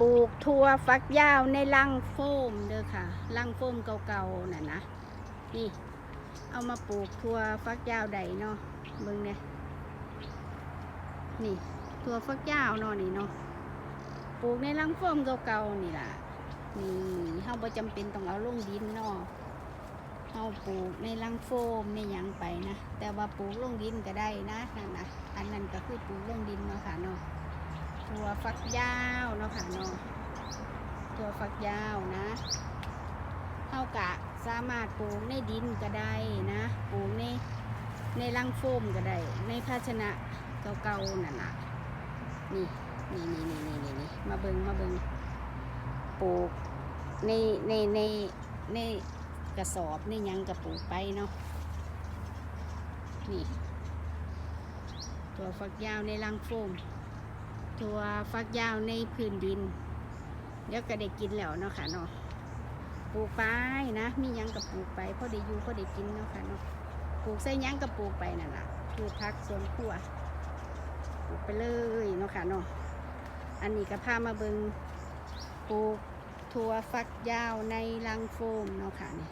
ปลูกทั่วฟักยาวในลังโฟมเด้อค่ะลังโฟมเก่าๆน่ะนะนี่ เอามาปลูกทั่วฟักยาวใดเนาะเบิ่งเนี่ยนี่ทั่วฟักยาวเนาะนี่เนาะปลูกในลังโฟมเก่าๆนี่ล่ะนี่เฮาบ่จำเป็นต้องเอาลงดินเนาะเฮาปลูกในลังโฟมในหยังไปนะแต่ว่าปลูกลงดินก็ได้นะนั่นนะอันนั้นก็คือปลูกลงดินเนาะค่ะเนาะ ถั่วฝักยาวเนาะค่ะเนาะถั่วฝักยาวนะเท่ากะสามารถปลูกในดินก็ได้นะปลูกในในรังโฟมก็ได้ในภาชนะเก่าๆนั่นน่ะนี่นี่นี่นี่นี่นี่มาเบิงมาเบิงปลูกในในในในกระสอบในยังกระปลูกไปเนาะนี่ถั่วฝักยาวในรังโฟม ถั่วฟักยาวในพื้นดิน เดี๋ยวก็ได้กินแล้วเนาะค่ะเนาะปลูกไปนะ มียังกับปลูกไปพอได้อยู่พอได้กินเนาะค่ะเนาะปลูกใส่ยังกับปลูกไปนั่นแหละปลูกพักสวนครัวปลูกไปเลยเนาะค่ะเนาะอันนี้ก็พามาเบิงปลูกถั่วฟักยาวในรังโฟมเนาะค่ะนี่